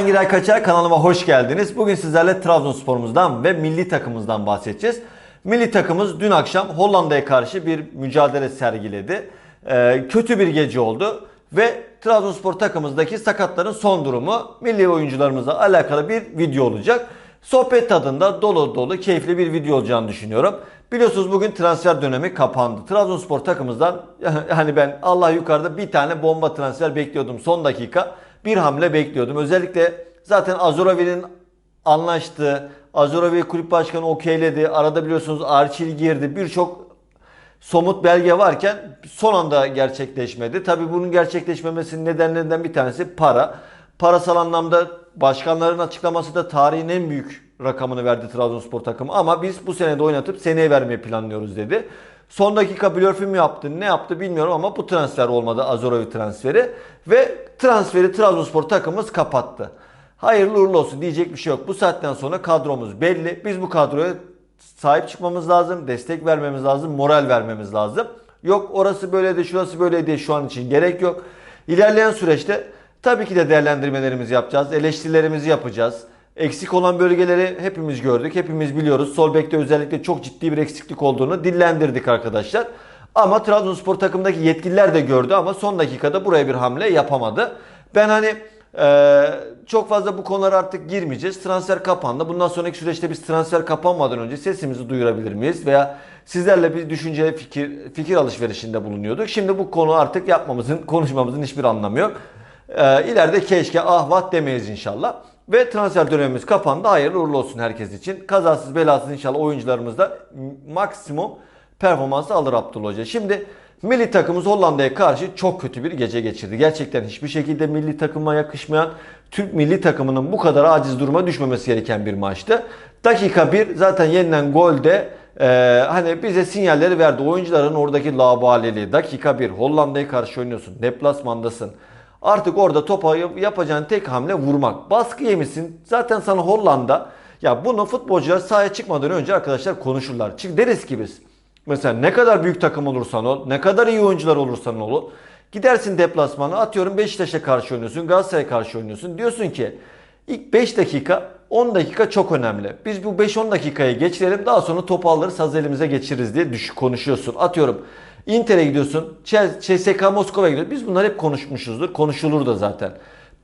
ben Giray Kaçar kanalıma hoş geldiniz. Bugün sizlerle Trabzonspor'umuzdan ve milli takımımızdan bahsedeceğiz. Milli takımımız dün akşam Hollanda'ya karşı bir mücadele sergiledi. Ee, kötü bir gece oldu ve Trabzonspor takımımızdaki sakatların son durumu milli oyuncularımızla alakalı bir video olacak. Sohbet tadında dolu dolu keyifli bir video olacağını düşünüyorum. Biliyorsunuz bugün transfer dönemi kapandı. Trabzonspor takımımızdan hani ben Allah yukarıda bir tane bomba transfer bekliyordum son dakika. Bir hamle bekliyordum. Özellikle zaten Azurovi'nin anlaştığı, Azurovi kulüp başkanı okeyledi. Arada biliyorsunuz Arçil girdi. Birçok somut belge varken son anda gerçekleşmedi. Tabi bunun gerçekleşmemesinin nedenlerinden bir tanesi para. Parasal anlamda başkanların açıklaması da tarihin en büyük rakamını verdi Trabzonspor takımı. Ama biz bu sene de oynatıp seneye vermeyi planlıyoruz dedi. Son dakika blöfü mü yaptı ne yaptı bilmiyorum ama bu transfer olmadı Azorovi transferi. Ve transferi Trabzonspor takımımız kapattı. Hayırlı uğurlu olsun diyecek bir şey yok. Bu saatten sonra kadromuz belli. Biz bu kadroya sahip çıkmamız lazım, destek vermemiz lazım, moral vermemiz lazım. Yok orası böyle de şurası böyle de şu an için gerek yok. İlerleyen süreçte tabii ki de değerlendirmelerimizi yapacağız, eleştirilerimizi yapacağız. Eksik olan bölgeleri hepimiz gördük, hepimiz biliyoruz. Sol bekte özellikle çok ciddi bir eksiklik olduğunu dillendirdik arkadaşlar. Ama Trabzonspor takımdaki yetkililer de gördü ama son dakikada buraya bir hamle yapamadı. Ben hani ee, çok fazla bu konulara artık girmeyeceğiz. Transfer kapandı. Bundan sonraki süreçte biz transfer kapanmadan önce sesimizi duyurabilir miyiz? Veya sizlerle bir düşünce, fikir, fikir alışverişinde bulunuyorduk. Şimdi bu konu artık yapmamızın, konuşmamızın hiçbir anlamı yok. Ee, ileride keşke ah vah demeyiz inşallah. Ve transfer dönemimiz kapandı. Hayırlı uğurlu olsun herkes için. Kazasız belasız inşallah oyuncularımız da maksimum performansı alır Abdullah Hoca. Şimdi milli takımımız Hollanda'ya karşı çok kötü bir gece geçirdi. Gerçekten hiçbir şekilde milli takıma yakışmayan Türk milli takımının bu kadar aciz duruma düşmemesi gereken bir maçtı. Dakika 1 zaten yenilen golde e, hani bize sinyalleri verdi. Oyuncuların oradaki labaleliği. Dakika 1 Hollanda'ya karşı oynuyorsun. Deplasmandasın. Artık orada topa yapacağın tek hamle vurmak. Baskı yemişsin. Zaten sana Hollanda ya bunu futbolcular sahaya çıkmadan önce arkadaşlar konuşurlar. Çünkü deriz ki biz. Mesela ne kadar büyük takım olursan ol, ne kadar iyi oyuncular olursan ol. Gidersin deplasmana atıyorum Beşiktaş'a karşı oynuyorsun, Galatasaray'a karşı oynuyorsun. Diyorsun ki ilk 5 dakika 10 dakika çok önemli. Biz bu 5-10 dakikayı geçirelim daha sonra topu alırız saz elimize geçiririz diye düş konuşuyorsun. Atıyorum Inter'e gidiyorsun, CSKA Moskova'ya gidiyorsun. Biz bunları hep konuşmuşuzdur. Konuşulur da zaten.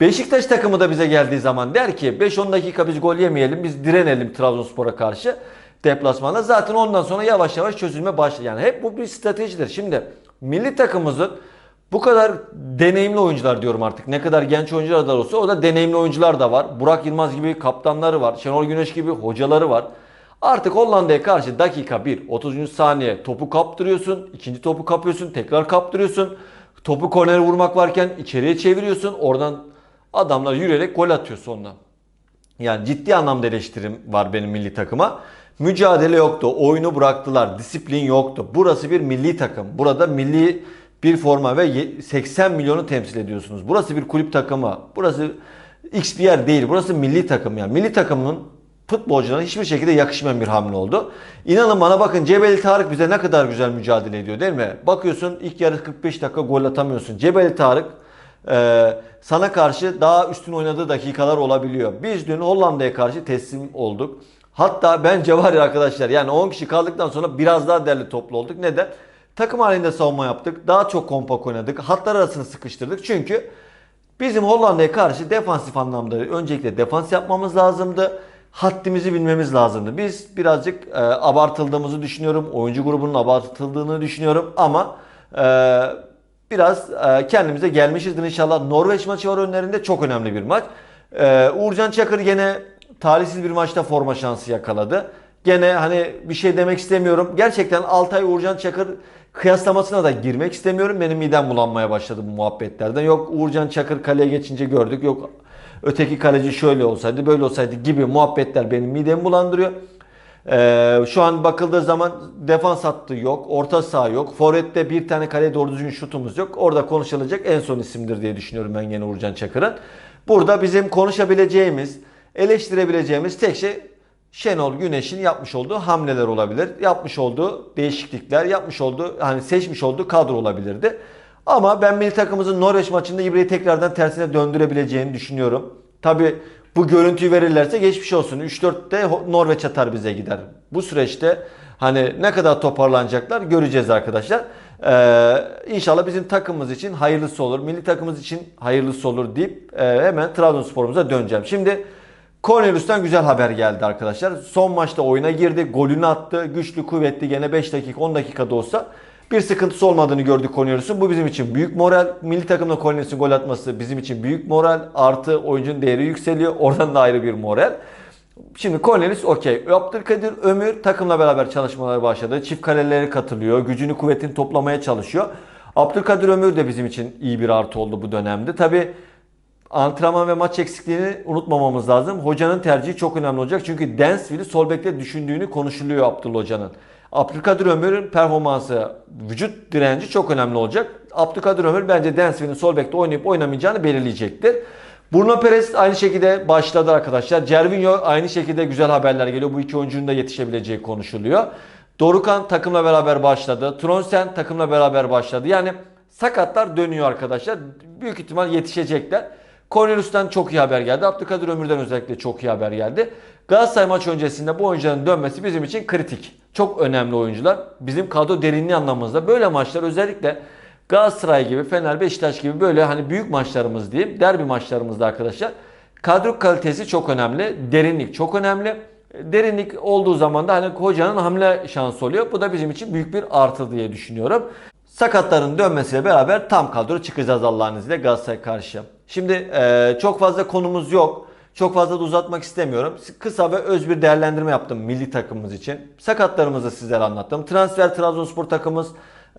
Beşiktaş takımı da bize geldiği zaman der ki 5-10 dakika biz gol yemeyelim, biz direnelim Trabzonspor'a karşı deplasmanda. Zaten ondan sonra yavaş yavaş çözülme başlar. Yani hep bu bir stratejidir. Şimdi milli takımımızın bu kadar deneyimli oyuncular diyorum artık. Ne kadar genç oyuncular da olsa o da deneyimli oyuncular da var. Burak Yılmaz gibi kaptanları var. Şenol Güneş gibi hocaları var. Artık Hollanda'ya karşı dakika 1, 30. saniye topu kaptırıyorsun. ikinci topu kapıyorsun. Tekrar kaptırıyorsun. Topu korner vurmak varken içeriye çeviriyorsun. Oradan adamlar yürüyerek gol atıyor sonunda. Yani ciddi anlamda eleştirim var benim milli takıma. Mücadele yoktu. Oyunu bıraktılar. Disiplin yoktu. Burası bir milli takım. Burada milli bir forma ve 80 milyonu temsil ediyorsunuz. Burası bir kulüp takımı. Burası X bir yer değil. Burası milli takım yani. Milli takımın futbolcularına hiçbir şekilde yakışmayan bir hamle oldu. İnanın bana bakın Cebeli Tarık bize ne kadar güzel mücadele ediyor değil mi? Bakıyorsun ilk yarı 45 dakika gol atamıyorsun. Cebeli Tarık e, sana karşı daha üstün oynadığı dakikalar olabiliyor. Biz dün Hollanda'ya karşı teslim olduk. Hatta bence var ya arkadaşlar yani 10 kişi kaldıktan sonra biraz daha derli toplu olduk. Neden? Takım halinde savunma yaptık. Daha çok kompak oynadık. Hatlar arasını sıkıştırdık. Çünkü bizim Hollanda'ya karşı defansif anlamda öncelikle defans yapmamız lazımdı. Haddimizi bilmemiz lazımdı. Biz birazcık e, abartıldığımızı düşünüyorum. Oyuncu grubunun abartıldığını düşünüyorum. Ama e, biraz e, kendimize gelmişizdir inşallah. Norveç maçı var önlerinde. Çok önemli bir maç. E, Uğurcan Çakır gene talihsiz bir maçta forma şansı yakaladı. Gene hani bir şey demek istemiyorum. Gerçekten Altay Uğurcan Çakır kıyaslamasına da girmek istemiyorum. Benim midem bulanmaya başladı bu muhabbetlerden. Yok Uğurcan Çakır kaleye geçince gördük. Yok öteki kaleci şöyle olsaydı böyle olsaydı gibi muhabbetler benim midemi bulandırıyor. Ee, şu an bakıldığı zaman defans hattı yok, orta saha yok. Forvet'te bir tane kaleye doğru düzgün şutumuz yok. Orada konuşulacak en son isimdir diye düşünüyorum ben gene Uğurcan Çakır'ın. Burada bizim konuşabileceğimiz, eleştirebileceğimiz tek şey Şenol Güneş'in yapmış olduğu hamleler olabilir. Yapmış olduğu değişiklikler, yapmış olduğu hani seçmiş olduğu kadro olabilirdi. Ama ben milli takımımızın Norveç maçında İbre'yi tekrardan tersine döndürebileceğini düşünüyorum. Tabi bu görüntüyü verirlerse geçmiş olsun. 3-4'te Ho- Norveç atar bize gider. Bu süreçte hani ne kadar toparlanacaklar göreceğiz arkadaşlar. Ee, inşallah bizim takımımız için hayırlısı olur. Milli takımımız için hayırlısı olur deyip e, hemen Trabzonspor'umuza döneceğim. Şimdi Cornelius'tan güzel haber geldi arkadaşlar. Son maçta oyuna girdi. Golünü attı. Güçlü, kuvvetli gene 5 dakika 10 dakikada olsa bir sıkıntısı olmadığını gördük Cornelius'un. Bu bizim için büyük moral. Milli takımda Cornelius'un gol atması bizim için büyük moral. Artı oyuncunun değeri yükseliyor. Oradan da ayrı bir moral. Şimdi Cornelius okey. Abdülkadir Ömür takımla beraber çalışmalara başladı. Çift kaleleri katılıyor. Gücünü kuvvetini toplamaya çalışıyor. Abdülkadir Ömür de bizim için iyi bir artı oldu bu dönemde. Tabi antrenman ve maç eksikliğini unutmamamız lazım. Hocanın tercihi çok önemli olacak. Çünkü Dansville'i sol bekte düşündüğünü konuşuluyor Abdullah Hoca'nın. Abdülkadir Ömür'ün performansı, vücut direnci çok önemli olacak. Abdülkadir Ömür bence Dansville'in sol bekte oynayıp oynamayacağını belirleyecektir. Bruno Perez aynı şekilde başladı arkadaşlar. Cervinho aynı şekilde güzel haberler geliyor. Bu iki oyuncunun da yetişebileceği konuşuluyor. Dorukan takımla beraber başladı. Tronsen takımla beraber başladı. Yani sakatlar dönüyor arkadaşlar. Büyük ihtimal yetişecekler. Cornelius'tan çok iyi haber geldi. Abdülkadir Ömür'den özellikle çok iyi haber geldi. Galatasaray maç öncesinde bu oyuncuların dönmesi bizim için kritik. Çok önemli oyuncular. Bizim kadro derinliği anlamımızda böyle maçlar özellikle Galatasaray gibi, Fener, Beşiktaş gibi böyle hani büyük maçlarımız diyeyim, derbi maçlarımızda arkadaşlar kadro kalitesi çok önemli, derinlik çok önemli. Derinlik olduğu zaman da hani hocanın hamle şansı oluyor. Bu da bizim için büyük bir artı diye düşünüyorum. Sakatların dönmesiyle beraber tam kadro çıkacağız Allah'ın izniyle Galatasaray karşı. Şimdi e, çok fazla konumuz yok. Çok fazla da uzatmak istemiyorum. Kısa ve öz bir değerlendirme yaptım milli takımımız için. Sakatlarımızı sizlere anlattım. Transfer Trabzonspor takımımız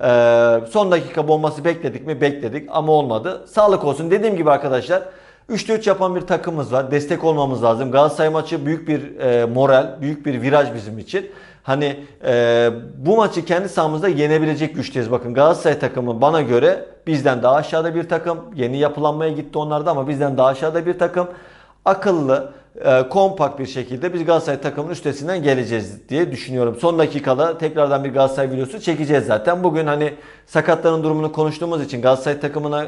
ee, son dakika bombası bekledik mi? Bekledik ama olmadı. Sağlık olsun. Dediğim gibi arkadaşlar 3'te 3 yapan bir takımımız var. Destek olmamız lazım. Galatasaray maçı büyük bir e, moral, büyük bir viraj bizim için. Hani e, bu maçı kendi sahamızda yenebilecek güçteyiz. Bakın Galatasaray takımı bana göre bizden daha aşağıda bir takım. Yeni yapılanmaya gitti onlarda ama bizden daha aşağıda bir takım. Akıllı, e, kompakt bir şekilde biz Galatasaray takımının üstesinden geleceğiz diye düşünüyorum. Son dakikada tekrardan bir Galatasaray videosu çekeceğiz zaten. Bugün hani sakatların durumunu konuştuğumuz için Galatasaray takımına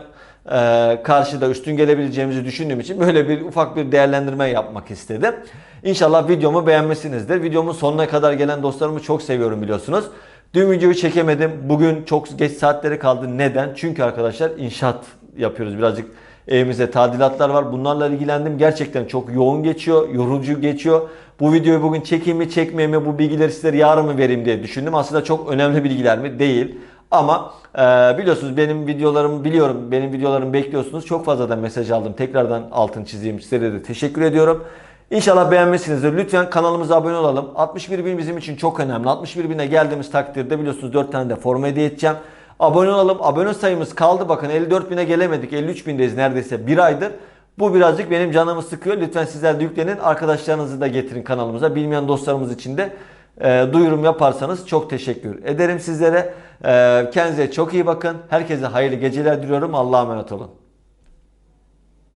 e, karşı da üstün gelebileceğimizi düşündüğüm için böyle bir ufak bir değerlendirme yapmak istedim. İnşallah videomu beğenmişsinizdir. Videomun sonuna kadar gelen dostlarımı çok seviyorum biliyorsunuz. Dün videoyu çekemedim. Bugün çok geç saatleri kaldı. Neden? Çünkü arkadaşlar inşaat yapıyoruz. Birazcık evimizde tadilatlar var. Bunlarla ilgilendim. Gerçekten çok yoğun geçiyor, yorucu geçiyor. Bu videoyu bugün çekeyim mi çekmeyeyim mi bu bilgileri sizlere yarın mı vereyim diye düşündüm. Aslında çok önemli bilgiler mi? Değil. Ama e, biliyorsunuz benim videolarımı biliyorum. Benim videolarımı bekliyorsunuz. Çok fazla da mesaj aldım. Tekrardan altın çizeyim. Sizlere de teşekkür ediyorum. İnşallah beğenmişsinizdir. Lütfen kanalımıza abone olalım. 61 bin bizim için çok önemli. 61 bine geldiğimiz takdirde biliyorsunuz 4 tane de forma hediye edeceğim. Abone olalım. Abone sayımız kaldı. Bakın 54 bine gelemedik. 53 bindeyiz neredeyse bir aydır. Bu birazcık benim canımı sıkıyor. Lütfen sizler de yüklenin. Arkadaşlarınızı da getirin kanalımıza. Bilmeyen dostlarımız için de e, duyurum yaparsanız çok teşekkür ederim sizlere. E, kendinize çok iyi bakın. Herkese hayırlı geceler diliyorum. Allah'a emanet olun.